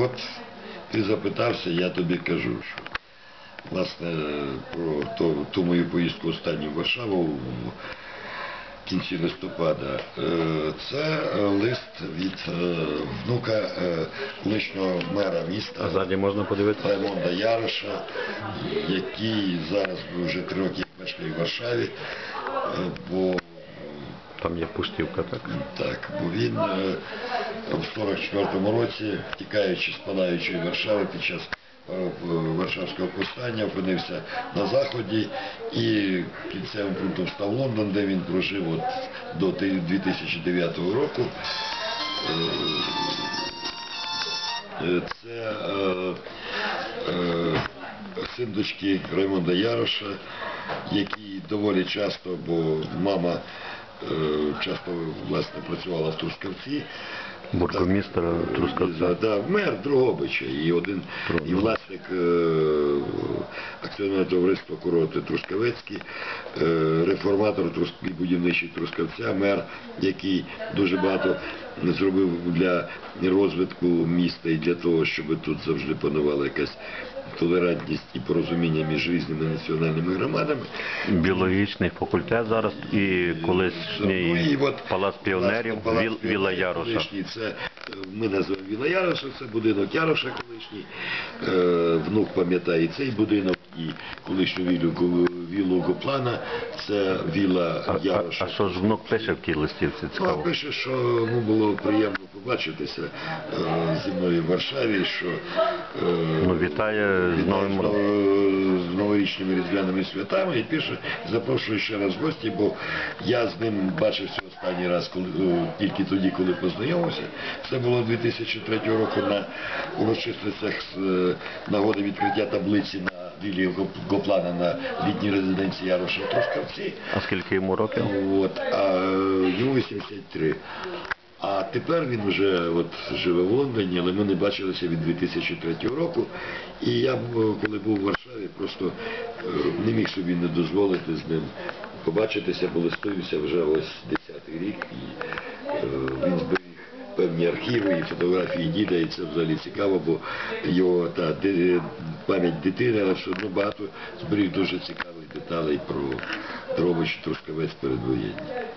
от ти запитався, я тобі кажу, що власне про ту, ту мою поїздку останню в Варшаву в кінці листопада. е, Це лист від е, внука е, колишнього мера міста. А ззаді можна подивитися? Раймонда Яроша, який зараз вже три роки мешкає в Варшаві, бо Там є пуштівка, так? так, бо він е, 44-му році, тікаючи з палаючої Варшави під час е, Варшавського повстання, опинився на заході і кінцевим пунктом став Лондон, де він прожив от до 2009 року. Е, Це е, е, син дочки Раймонда Яроша, який доволі часто, бо мама часто власне працювала в Трускавці. Бургомістр Трускавця. Да, мер Дрогобича і один і власник е, акціонерного товариства курорти Трускавецький, е, реформатор Трус- і будівничий Трускавця, мер, який дуже багато зробив для розвитку міста і для того, щоб тут завжди панувала якась толерантність і порозуміння між різними національними громадами. Біологічний факультет зараз і Ну, колишній і от, палац піонерів, палац Віл- Віла Яроша. колишній, Це е, ми називаємо Віла Яроша, це будинок Яроша колишній. Е, внук пам'ятає цей будинок і колишню віллу, віллу Гоплана, це віла а, Яроша. а що ж внук пише в тій листівці? Ну, Цікаво. пише, що йому було приємно побачитися е, зі мною в Варшаві, що е, Ну, вітає з новим з нов- з новорічними різдвяними святами і пише, запрошую ще раз в гості, бо я з ним бачився останній раз, коли е, тільки тоді, коли познайомився. Це було 2003 року на урочистостях з е, нагоди відкриття таблиці на Гоп- Гоплана на літній резиденції Яроша в Трускавці. А скільки йому років? От, а йому 83. А тепер він вже от живе в Лондоні, але ми не бачилися від 2003 року. І я, коли був в Варшаві, просто е, не міг собі не дозволити з ним побачитися, бо листуюся вже ось 10-й рік, і е, він зберіг певні архіви і фотографії діда, і це взагалі цікаво, бо його та пам'ять дитини, але що ну, багато зберіг дуже цікавих деталей про робич трошки весь передвоєння.